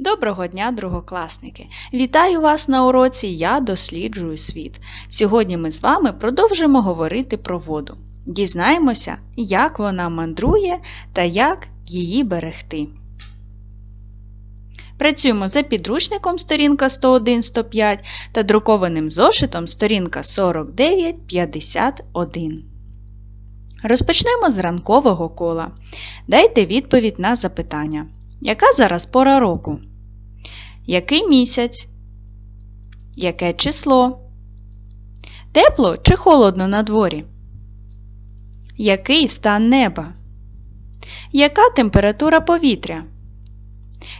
Доброго дня, другокласники! Вітаю вас на уроці Я досліджую світ. Сьогодні ми з вами продовжимо говорити про воду. Дізнаємося, як вона мандрує та як її берегти. Працюємо за підручником сторінка 101-105 та друкованим зошитом сторінка 49-51. Розпочнемо з ранкового кола. Дайте відповідь на запитання. Яка зараз пора року? Який місяць? Яке число? Тепло чи холодно на дворі? Який стан неба? Яка температура повітря?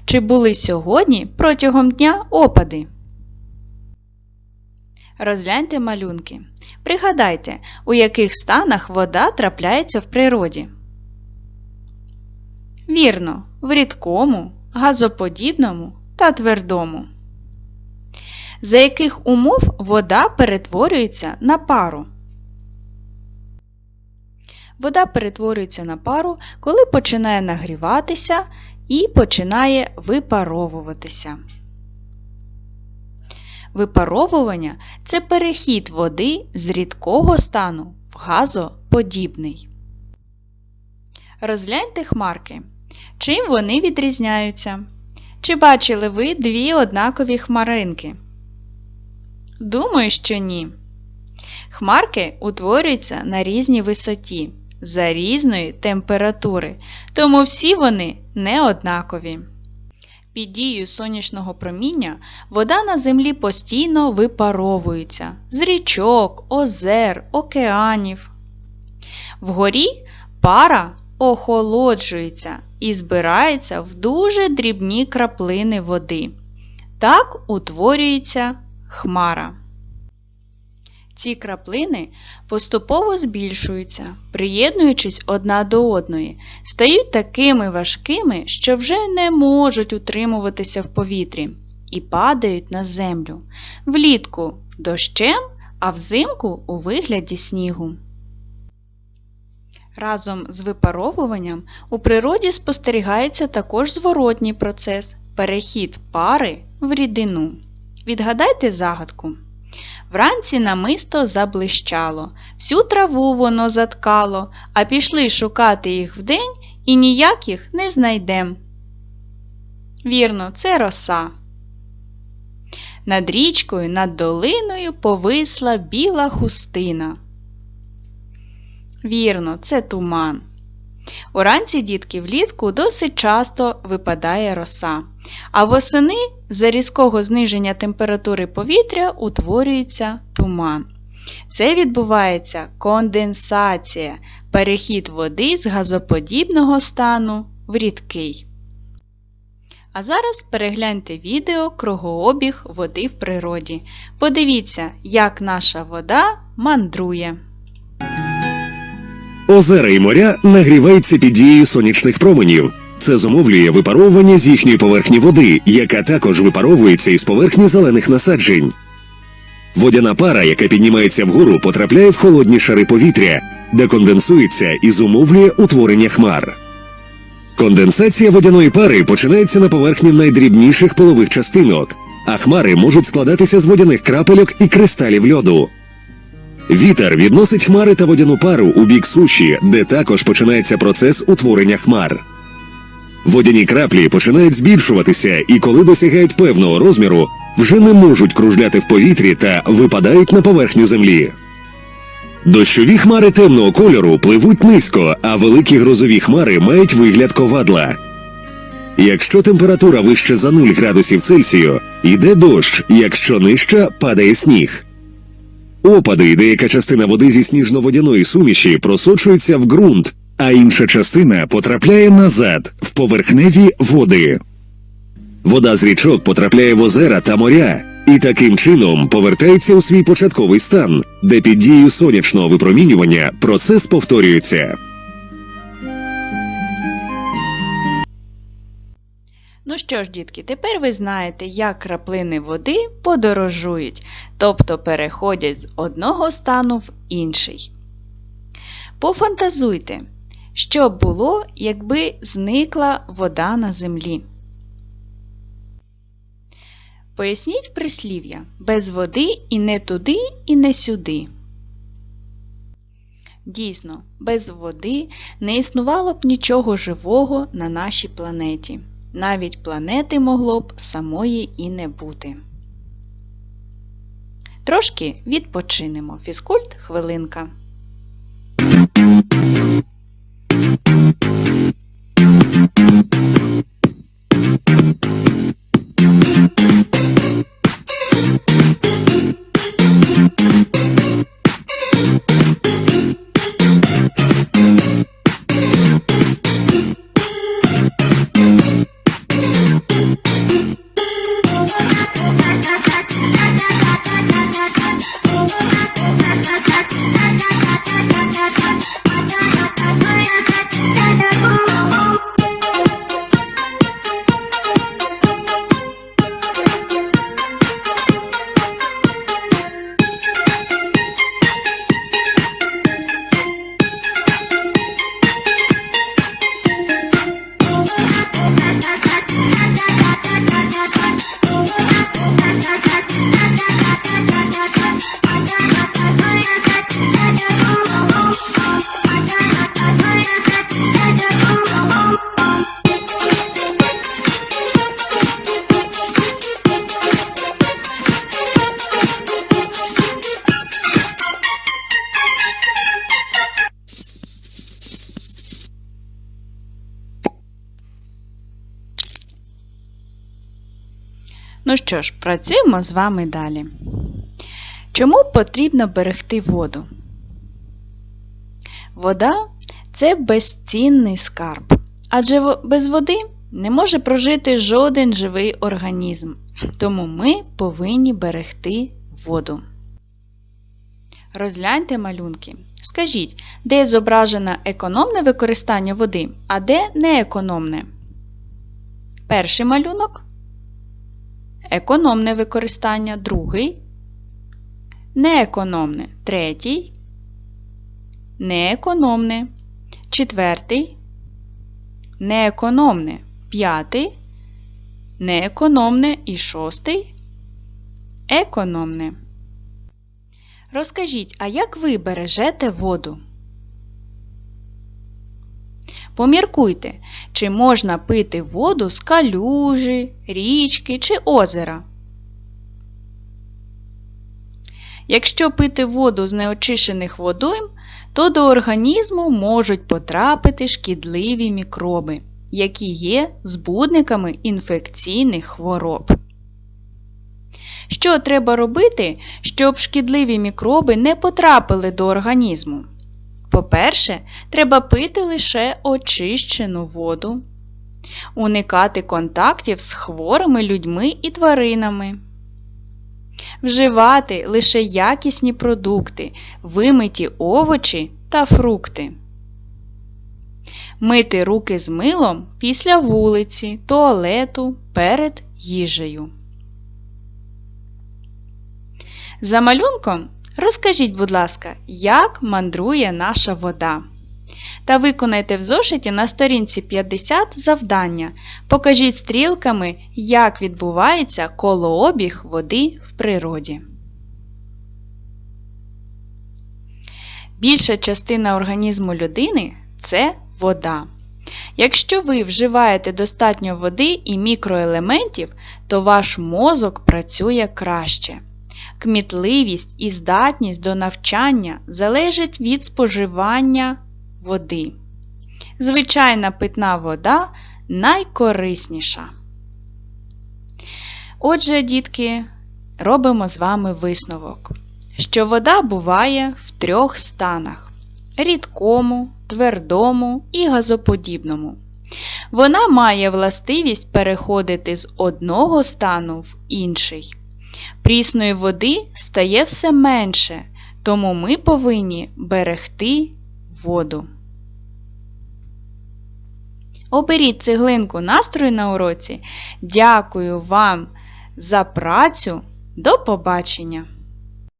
Чи були сьогодні протягом дня опади? Розгляньте малюнки. Пригадайте, у яких станах вода трапляється в природі. Вірно, в рідкому, газоподібному та твердому. За яких умов вода перетворюється на пару? Вода перетворюється на пару, коли починає нагріватися і починає випаровуватися. Випаровування це перехід води з рідкого стану в газоподібний. Розгляньте хмарки. Чим вони відрізняються? Чи бачили ви дві однакові хмаринки? Думаю, що ні. Хмарки утворюються на різній висоті, за різної температури, тому всі вони не однакові. Під дією сонячного проміння вода на землі постійно випаровується з річок, озер, океанів. Вгорі пара охолоджується і збирається в дуже дрібні краплини води. Так утворюється хмара. Ці краплини поступово збільшуються, приєднуючись одна до одної, стають такими важкими, що вже не можуть утримуватися в повітрі і падають на землю, влітку дощем, а взимку у вигляді снігу. Разом з випаровуванням у природі спостерігається також зворотній процес перехід пари в рідину. Відгадайте загадку. Вранці намисто заблищало, всю траву воно заткало, а пішли шукати їх вдень і ніяк їх не знайдем. Вірно, це роса. Над річкою, над долиною повисла біла хустина. Вірно, це туман. Уранці дітки влітку досить часто випадає роса, а восени за різкого зниження температури повітря утворюється туман. Це відбувається конденсація, перехід води з газоподібного стану в рідкий. А зараз перегляньте відео кругообіг води в природі. Подивіться, як наша вода мандрує. Озера і моря нагріваються під дією сонячних променів. Це зумовлює випаровування з їхньої поверхні води, яка також випаровується із поверхні зелених насаджень. Водяна пара, яка піднімається вгору, потрапляє в холодні шари повітря, де конденсується і зумовлює утворення хмар. Конденсація водяної пари починається на поверхні найдрібніших полових частинок, а хмари можуть складатися з водяних крапельок і кристалів льоду. Вітер відносить хмари та водяну пару у бік суші, де також починається процес утворення хмар. Водяні краплі починають збільшуватися і, коли досягають певного розміру, вже не можуть кружляти в повітрі та випадають на поверхню землі. Дощові хмари темного кольору пливуть низько, а великі грозові хмари мають вигляд ковадла. Якщо температура вище за 0 градусів Цельсію, йде дощ, якщо нижча падає сніг. Опади і деяка частина води зі сніжно-водяної суміші просочується в ґрунт, а інша частина потрапляє назад в поверхневі води. Вода з річок потрапляє в озера та моря і таким чином повертається у свій початковий стан, де під дією сонячного випромінювання процес повторюється. Ну що ж, дітки, тепер ви знаєте, як краплини води подорожують, тобто переходять з одного стану в інший. Пофантазуйте, що б було, якби зникла вода на землі. Поясніть прислів'я без води і не туди, і не сюди. Дійсно, без води не існувало б нічого живого на нашій планеті. Навіть планети могло б самої і не бути. Трошки відпочинемо. Фізкульт хвилинка. Ну що ж, працюємо з вами далі. Чому потрібно берегти воду? Вода це безцінний скарб, адже без води не може прожити жоден живий організм. Тому ми повинні берегти воду. Розгляньте малюнки. Скажіть, де зображено економне використання води, а де неекономне? Перший малюнок економне використання, другий, неекономне, третій, неекономне, четвертий, неекономне, п'ятий, неекономне і шостий, економне. Розкажіть, а як ви бережете воду? Поміркуйте, чи можна пити воду з калюжі, річки чи озера. Якщо пити воду з неочищених водойм, то до організму можуть потрапити шкідливі мікроби, які є збудниками інфекційних хвороб. Що треба робити, щоб шкідливі мікроби не потрапили до організму? По-перше, треба пити лише очищену воду, уникати контактів з хворими людьми і тваринами, вживати лише якісні продукти, вимиті овочі та фрукти, мити руки з милом після вулиці, туалету перед їжею. За малюнком Розкажіть, будь ласка, як мандрує наша вода? Та виконайте в зошиті на сторінці 50 завдання. Покажіть стрілками, як відбувається колообіг води в природі. Більша частина організму людини це вода. Якщо ви вживаєте достатньо води і мікроелементів, то ваш мозок працює краще. Кмітливість і здатність до навчання залежать від споживання води. Звичайна питна вода найкорисніша. Отже, дітки, робимо з вами висновок, що вода буває в трьох станах рідкому, твердому і газоподібному. Вона має властивість переходити з одного стану в інший. Прісної води стає все менше, тому ми повинні берегти воду. Оберіть цеглинку настрою на уроці. Дякую вам за працю. До побачення!